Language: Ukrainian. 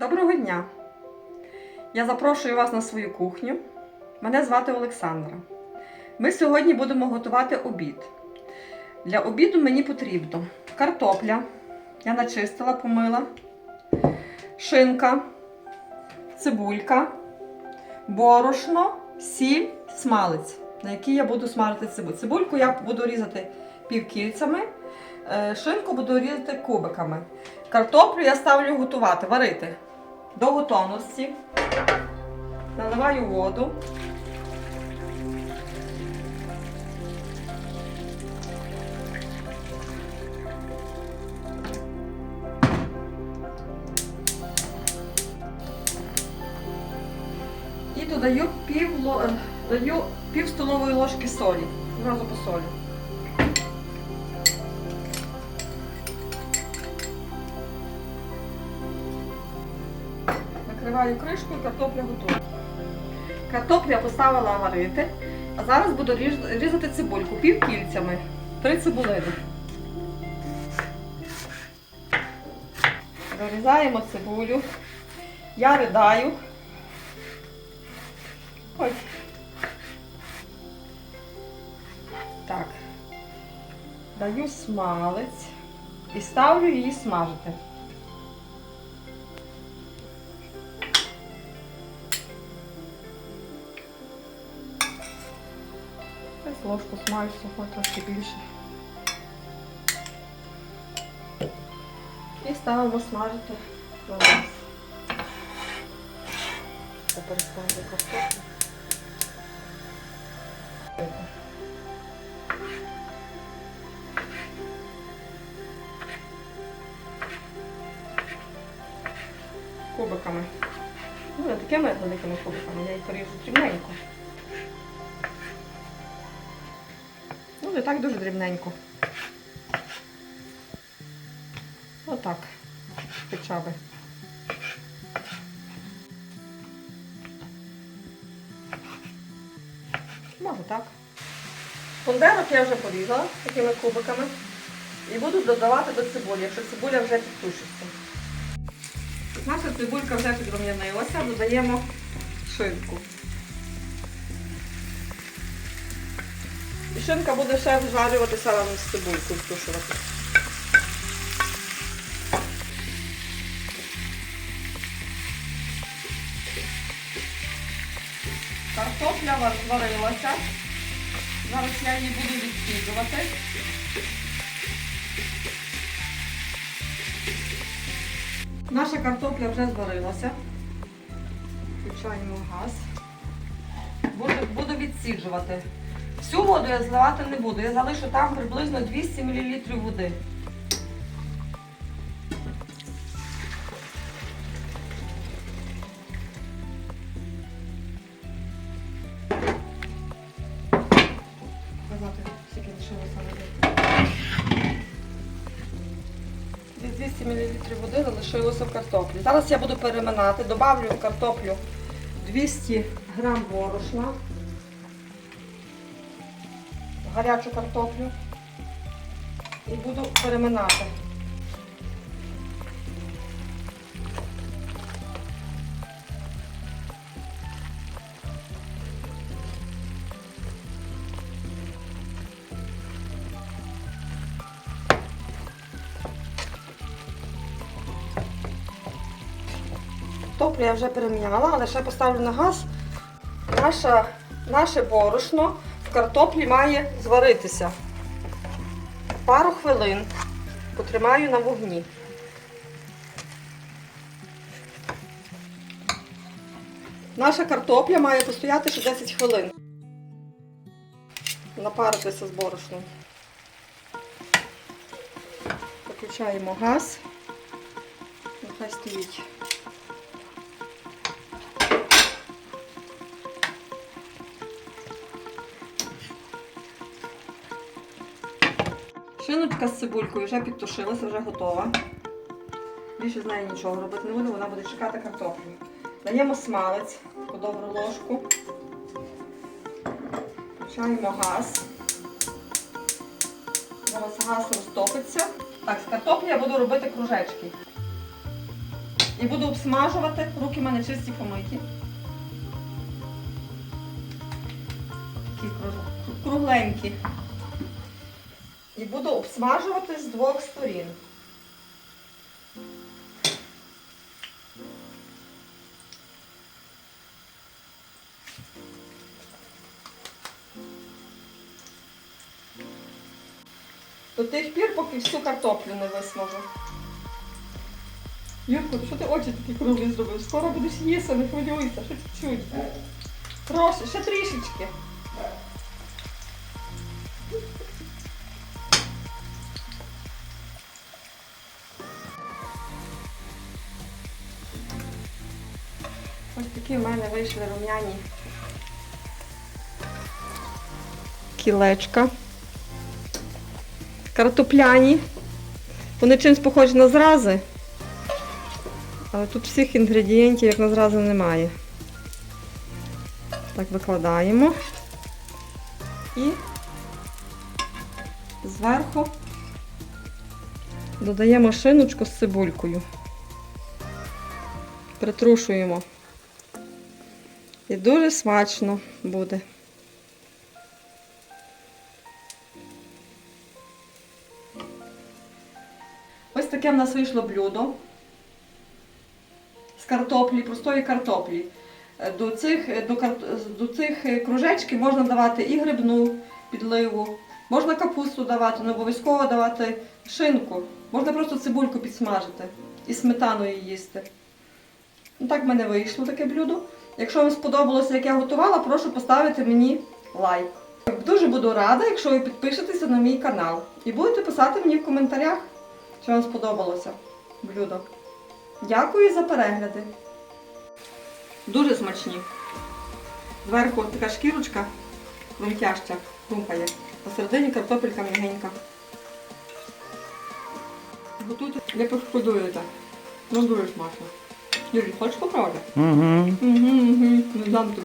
Доброго дня! Я запрошую вас на свою кухню. Мене звати Олександра. Ми сьогодні будемо готувати обід. Для обіду мені потрібно картопля. Я начистила, помила, шинка, цибулька, борошно, сіль, смалець, на який я буду смажити цибулю. Цибульку я буду різати півкільцями, е, шинку буду різати кубиками. Картоплю я ставлю готувати, варити до готовності. Наливаю воду. І додаю пів, е, даю пів столової ложки солі. Зразу по Накриваю кришку і картопля готова. Картоплю поставила варити, а зараз буду різати цибульку півкільцями. Три цибулини. Дорізаємо цибулю. Я ридаю. Ой. Так. Даю смалець і ставлю її смажити. Ложку сухо трошки більше. І ставимо смажити на нас. Тепер ставлю картоплю. Кубиками. Ну, такими великими кубиками, я їх поріжу дрібненько. Не так дуже дрібненько. Отак. Хоча би. Може так. Пондерок я вже порізала такими кубиками. І буду додавати до цибулі, якщо цибуля вже підтушиться. Наша цибулька вже підрум'янилася, додаємо шинку. Шинка буде ще вжарюватися разом з цибулькою, втушувати. Картопля зварилася. Зараз я її буду відсіджувати. Наша картопля вже зварилася. Включаємо газ. Буду, буду відсіджувати. Всю воду я зливати не буду. Я залишу там приблизно 200 мл води. Лишилося води. Десь 200 мл води залишилося в картоплі. Зараз я буду переминати, добавлю в картоплю 200 грам борошна, гарячу картоплю і буду переминати. Картоплю я вже переміняла, але ще поставлю на газ. Наша, наше борошно картоплі має зваритися. Пару хвилин потримаю на вогні. Наша картопля має постояти ще 10 хвилин. Напаритися з борошном. Виключаємо газ. Нехай стоїть. Шиночка з цибулькою вже підтушилася, вже готова. Більше з нею нічого робити не буду, вона буде чекати картоплю. Даємо смалець по добру ложку. Включаємо газ. Зараз газ розтопиться. Так, з картоплі я буду робити кружечки. І буду обсмажувати. Руки в мене чисті помиті. Такі кругленькі. І буду обсмажувати з двох сторін. До тих пір, поки всю картоплю не висмажу. Юрко, що ти очі такі круглі зробив? Скоро будеш їсти, не хвилюйся, ще чуть-чуть. Трошки, ще трішечки. Ось такі в мене вийшли рум'яні кілечка. Картопляні. Вони чимось похожі на зрази. Але тут всіх інгредієнтів, як на зрази, немає. Так викладаємо. І зверху додаємо шиночку з цибулькою. Притрушуємо. І дуже смачно буде. Ось таке в нас вийшло блюдо з картоплі, простої картоплі. До цих, до, до цих кружечків можна давати і грибну підливу, можна капусту давати, не обов'язково давати шинку. Можна просто цибульку підсмажити і сметаною їсти. Ну, так в мене вийшло таке блюдо. Якщо вам сподобалося, як я готувала, прошу поставити мені лайк. Дуже буду рада, якщо ви підпишетеся на мій канал і будете писати мені в коментарях, що вам сподобалося блюдо. Дякую за перегляди. Дуже смачні. Зверху така шкірочка хрумтяща, хрумкає. Посередині картопелька м'ягенька. Готуйте, як ви. Ну дуже смачно. Юрій, хочеш попробувати? Угу. Угу, угу. Не дам тобі.